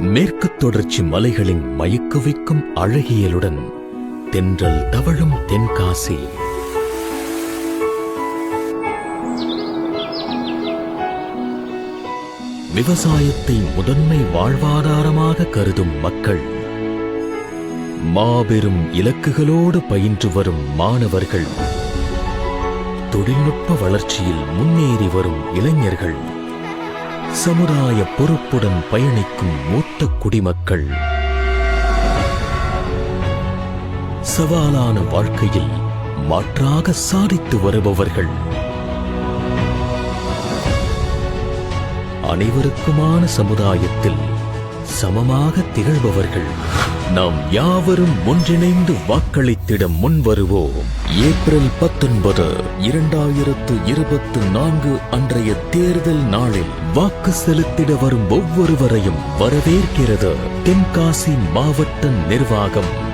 மேற்கு தொடர்ச்சி மலைகளின் மயக்க வைக்கும் அழகியலுடன் தென்றல் தவழும் தென்காசி. விவசாயத்தை முதன்மை வாழ்வாதாரமாக கருதும் மக்கள் மாபெரும் இலக்குகளோடு பயின்று வரும் மாணவர்கள் தொழில்நுட்ப வளர்ச்சியில் முன்னேறி வரும் இளைஞர்கள். சமுதாய பொறுப்புடன் பயணிக்கும் மூத்த குடிமக்கள். சவாலான வாழ்க்கையில் மாற்றாக சாதித்து வருபவர்கள். அனைவருக்குமான சமுதாயத்தில் சமமாக திகழ்பவர்கள். நாம் யாவரும் ஒன்றிணைந்து வாக்களித்திட முன்வருவோம். ஏப்ரல் பத்தொன்பது இரண்டாயிரத்து இருபத்து நான்கு அன்றைய தேர்தல் நாளில் வாக்கு செலுத்திட வரும் ஒவ்வொருவரையும் வரவேற்கிறது தென்காசி மாவட்ட நிர்வாகம்.